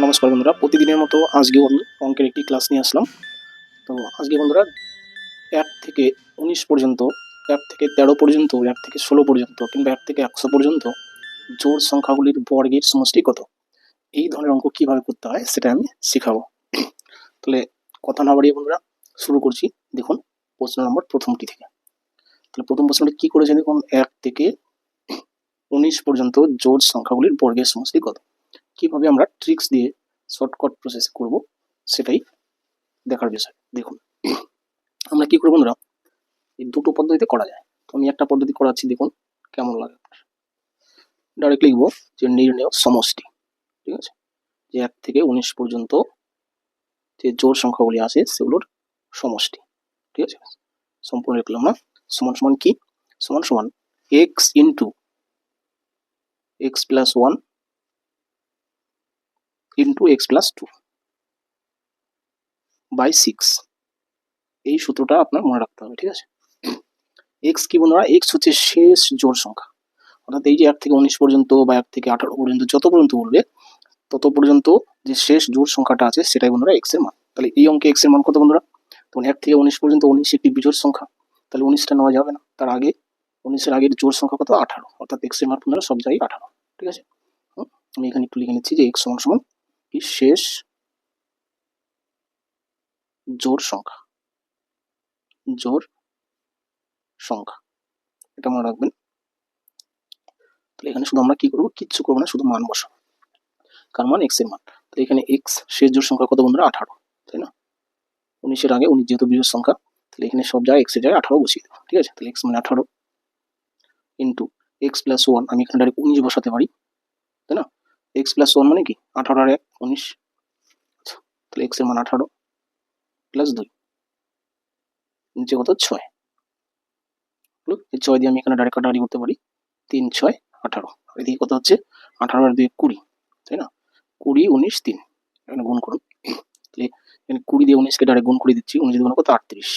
নমস্কার বন্ধুরা, প্রতিদিনের মতো আজকেও আমি অঙ্কের একটি ক্লাস নিয়ে আসলাম। তো আজকে বন্ধুরা, এক থেকে উনিশ পর্যন্ত, এক থেকে তেরো পর্যন্ত, এক থেকে ষোলো পর্যন্ত, কিংবা এক থেকে একশো পর্যন্ত জোর সংখ্যাগুলির বর্গের সমষ্টি কত? এই ধরনের অঙ্ক কীভাবে করতে হয় সেটা আমি শেখাবো। তাহলে কথা না বাড়িয়ে বন্ধুরা, শুরু করছি। দেখুন, প্রশ্ন নম্বর প্রথমটি থেকে। তাহলে প্রথম প্রশ্নটি কী করেছে? দেখুন, এক থেকে উনিশ পর্যন্ত জোর সংখ্যাগুলির বর্গের সমষ্টি কত? কীভাবে আমরা ট্রিক্স দিয়ে শর্টকাট প্রসেস করব, সেটাই দেখার বিষয়। দেখুন, আমরা কি করব বন্ধুরা? এই দুটো পদ্ধতিতে করা যায়। তো আমি একটা পদ্ধতি করাচ্ছি, দেখুন কেমন লাগে আপনার। ডাইরেক্ট লিখব যে নির্ণয় সমষ্টি, ঠিক আছে? যে এক থেকে উনিশ পর্যন্ত যে জোর সংখ্যাগুলি আছে, সেগুলোর সমষ্টি, ঠিক আছে? সম্পূর্ণ লিখলাম না। সমান সমান কি? সমান সমান x into x plus one into x plus two by six এই সূত্রটা আপনার মনে রাখতে হবে, ঠিক আছে? এক্স কি বন্ধুরা? এক্স হচ্ছে শেষ জোড় সংখ্যা। অর্থাৎ এই যে এক থেকে উনিশ পর্যন্ত বা এক থেকে আঠারো পর্যন্ত যত পর্যন্ত বলবে, তত পর্যন্ত যে শেষ জোড় সংখ্যাটা আছে, সেটাই বন্ধুরা এক্সের মান। তাহলে এই অঙ্কে এক্সের মান কত বন্ধুরা? তখন এক থেকে উনিশ পর্যন্ত উনিশ একটি বিজোড় সংখ্যা। তাহলে উনিশটা নেওয়া যাবে না। তার আগে উনিশের আগের জোড় সংখ্যা কত? আঠারো। অর্থাৎ এক্সের মান বন্ধুরা সব জায়গায় আঠারো, ঠিক আছে? আমি এখানে একটু লিখে নিচ্ছি যে এক্স সমান সমান কি শেষ? জোড় সংখ্যা। জোড় সংখ্যা। এটা মনে রাখবেন। তাহলে এখানে শুধু আমরা কি করব? কিচ্ছু করব না, শুধু মান বসাবো। কার মান? এক্সের মান। তাহলে এখানে এক্স শেষ জোড় সংখ্যা কত বন্ধুরা? আঠারো, তাই না? উনিশের আগে উনিশ যেহেতু বিজোড় সংখ্যা, তাহলে এখানে সব জায়গায় এক্সের জায়গায় আঠারো বসিয়ে দেবো, ঠিক আছে? তাহলে এক্স মানে আঠারো ইন্টু এক্স প্লাস ওয়ান আমি এখানে ডাইরেক্ট উনিশ বসাতে পারি, তাই না? এক্স প্লাস ওয়ান মানে কি? আঠারো আর এক উনিশ। আচ্ছা, তাহলে এক্সের মান আঠারো প্লাস দুই। নিচে কত? ছয়? এই ছয় দিয়ে আমি এখানে ডাইরেক্ট কাটাকাটি করতে পারি তিন ছয় আঠারো। এদিকে কত হচ্ছে? আঠারো আর দুই কুড়ি। তাই না? কুড়ি উনিশ তিন। এখানে গুণ করুন। তাহলে এখানে কুড়ি দিয়ে উনিশকে ডাইরেক্ট গুণ করে দিচ্ছি। উনিশ গুণ কত? আটত্রিশ।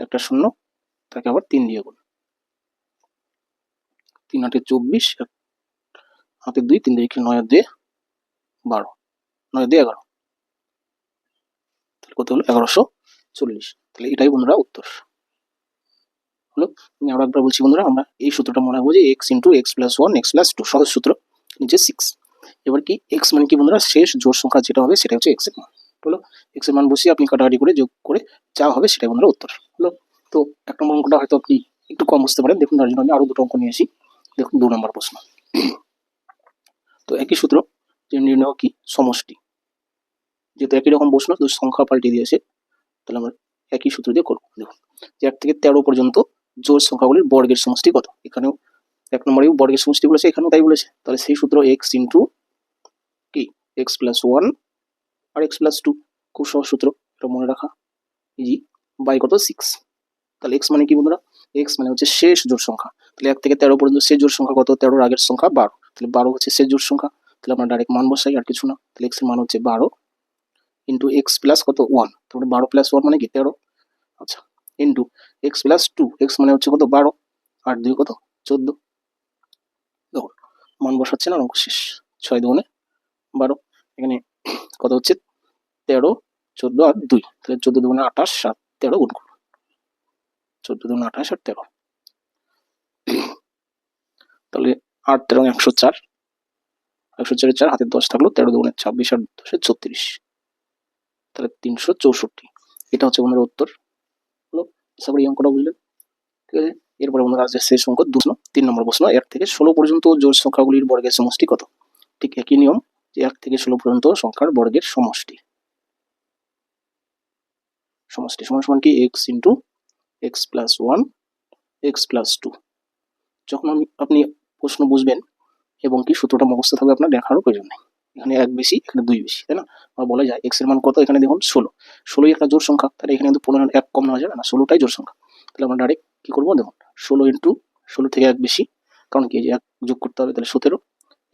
একটা শূন্য তাকে আবার তিন দিয়ে গুণ। তিন আটে চব্বিশ এক হাতে দুই, তিন দিয়ে নয় দুই, বারো, নয় দিয়ে এগারো। তাহলে কত হলো? এগারোশো চল্লিশ। তাহলে এটাই বন্ধুরা উত্তর। হলো? আমি আরও একবার বলছি বন্ধুরা, আমরা এই সূত্রটা মনে রাখব যে x into x plus one x plus two সহজ সূত্র, নিচে সিক্স এবার কি এক্স মানে কি বন্ধুরা? শেষ জোর সংখ্যা যেটা হবে সেটা হচ্ছে এক্সের মান। হলো? এক্সের মান বসিয়ে আপনি কাটাকাটি করে যোগ করে যা হবে সেটাই বন্ধুরা উত্তর। হলো? তো এক নম্বর অঙ্কটা হয়তো আপনি একটু কম বুঝতে পারেন। দেখুন, তার জন্য আমি আরও দুটো অঙ্ক নিয়ে আসি। দেখুন, দু নম্বর প্রশ্ন। তো একই সূত্র যে নির্ণয় কি সমষ্টি। যেহেতু একই রকম প্রশ্ন শুধু সংখ্যা পাল্টে দিয়েছে, তাহলে আমরা একই সূত্র দিয়ে করব। দেখুন, যে এক থেকে তেরো পর্যন্ত জোর সংখ্যাগুলির বর্গের সমষ্টি কত? এখানেও এক নম্বরেও বর্গের সমষ্টি বলেছে, এখানেও তাই বলেছে। তাহলে সেই সূত্র এক্স ইন্টু কি? এক্স প্লাস ওয়ান আর এক্স প্লাস টু খুব সহজ সূত্র, এটা মনে রাখা ইজি বাই কত সিক্স তাহলে এক্স মানে কি বন্ধুরা? এক্স মানে হচ্ছে শেষ জোর সংখ্যা। তাহলে এক থেকে তেরো পর্যন্ত শেষ জোর সংখ্যা কত? তেরোর আগের সংখ্যা বারো। তাহলে বারো হচ্ছে শেষ জোড় সংখ্যা, তাহলে আমরা ডাইরেক্ট মান বসাই, আর কিছু না। তাহলে এক্সের মান হচ্ছে বারো ইন্টু এক্স প্লাস কত? ওয়ান তারপরে বারো প্লাস ওয়ান মানে কি? তেরো। আচ্ছা into x plus two x মানে হচ্ছে কত? বারো। আর দুই কত? চোদ্দ। দেখুন মান বসাচ্ছে না, অঙ্ক শেষ। ছয় দুগুণে বারো। এখানে কত হচ্ছে? তেরো, চোদ্দ আর দুই। তাহলে চোদ্দ দুগুণে আঠাশ সাত তেরো গুণ করো। চোদ্দ দুগুণে আঠাশ আর তেরো তাহলে আট, তেরো, একশো চার। একশো চারের চার, হাতে দশ থাকল, তেরো দুগুণে ছাব্বিশ আর দশে ছত্রিশ। তাহলে তিনশো চৌষট্টি। এটা হচ্ছে বন্ধুরা উত্তর। হলো আশা করি অঙ্কটা বুঝলেন ঠিক আছে? এরপরে বন্ধুরা আসছে শেষ অঙ্ক দুশো তিন নম্বর প্রশ্ন। এক থেকে ষোলো পর্যন্ত জোড় সংখ্যাগুলির বর্গের সমষ্টি কত? ঠিক একই নিয়ম, যে এক থেকে ষোলো পর্যন্ত সংখ্যার বর্গের সমষ্টি। সমষ্টি সমান সমান কি? X into x plus one x plus two যখন আমি আপনি প্রশ্ন বুঝবেন এবং কি সূত্রটা মুখস্থ থাকবে আপনার দেখারও প্রয়োজন নেই। এখানে এক বেশি, এখানে দুই বেশি, তাই না? আমার বলা যায় এক্সের মান কত? এখানে দেখুন ষোলো। ষোলোই একটা জোড় সংখ্যা, তাহলে এখানে কিন্তু পনেরো, এক কম নেওয়া যাবে না, ষোলোটাই জোড় সংখ্যা। তাহলে আমরা ডাইরেক্ট কী করব? দেখুন, ষোলো ইন্টু ষোলো থেকে এক বেশি, কারণ কি এক যোগ করতে হবে, তাহলে সতেরো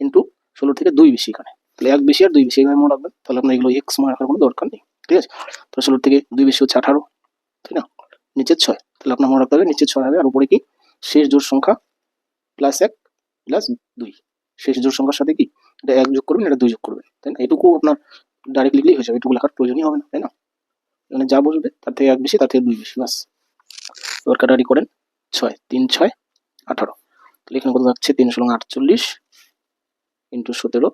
ইন্টু ষোলো থেকে দুই বেশি এখানে। তাহলে এক বেশি আর দুই বেশি এইভাবে মনে রাখবেন, তাহলে আপনার এগুলো এক্স মনে রাখার কোনো দরকার নেই, ঠিক আছে? তাহলে ষোলো থেকে দুই বেশি হচ্ছে আঠারো, তাই না? নিচের ছয়, তাহলে আপনার মনে রাখতে হবে নিচের ছয় হবে, আর উপরে কি? শেষ জোড় সংখ্যা প্লাস এক প্লাস দুই। শেষ জোড় সংখ্যার সাথে কি? এটা এক যোগ করবেন, এটা দুই যোগ করবেন, তাই না? এটুকু আপনার ডাইরেক্ট লিখলেই হয়ে যাবে, এটুকু লেখার প্রয়োজনই হবে না, তাই না? এখানে যা বসবে, তার থেকে এক বেশি, তার থেকে দুই বেশি বাস এবার কাটারি করেন, ছয়, তিন, ছয়, আঠারো। তাহলে এখানে কত থাকছে তিন ষোলো, আটচল্লিশ ইন্টু সতেরো।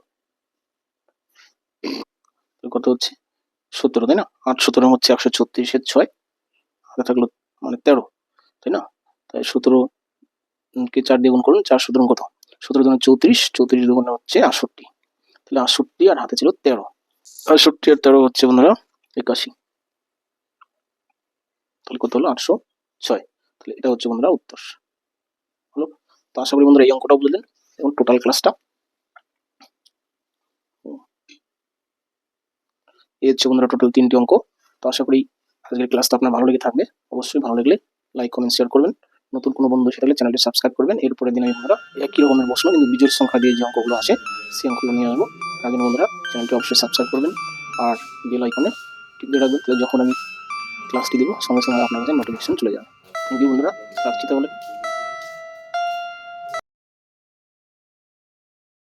কত হচ্ছে? সতেরো, তাই না? আট সতেরো হচ্ছে একশো ছত্রিশের ছয় হাতে থাকল মানে তেরো, তাই না? তাই সতেরো কে চার দিয়ে গুণ করুন, চার সতেরো কত? সতেরো দুগুণ চৌত্রিশ চৌত্রিশ দুগুণ হচ্ছে আটষট্টি। তাহলে আটষট্টি আর হাতে ছিল তেরো। আটষট্টি আর তেরো হচ্ছে বন্ধুরা একাশি। তাহলে কত হলো? আটশো ছয়। তাহলে এটা হচ্ছে বন্ধুরা উত্তর। হলো? তো আশা করি বন্ধুরা এই অঙ্কটা বুঝলেন এবং টোটাল ক্লাসটা এই হচ্ছে বন্ধুরা টোটাল তিনটি অঙ্ক। তো আশা করি আজকের ক্লাসটা আপনার ভালো লেগে থাকবে। অবশ্যই ভালো লাগলে লাইক কমেন্ট শেয়ার করবেন। নতুন কোনো বন্ধু সেটা হলে চ্যানেলটি সাবস্ক্রাইব করবেন। এরপরে দিন আমি বন্ধুরা একই রকমের প্রশ্ন, কিন্তু বিজয়ের সংখ্যা দিয়ে যে অঙ্কগুলো আসে সেই অঙ্কগুলো নিয়ে আসব। তার জন্য বন্ধুরা চ্যানেলটি অবশ্যই সাবস্ক্রাইব করবেন আর বেল আইকনে টিপ দিয়ে রাখবেন, তাহলে যখন আমি ক্লাসটি দেবো, সঙ্গে সঙ্গে আপনার কাছে নোটিফিকেশন চলে যাবে। থ্যাংক ইউ বন্ধুরা, রাখছি তাহলে।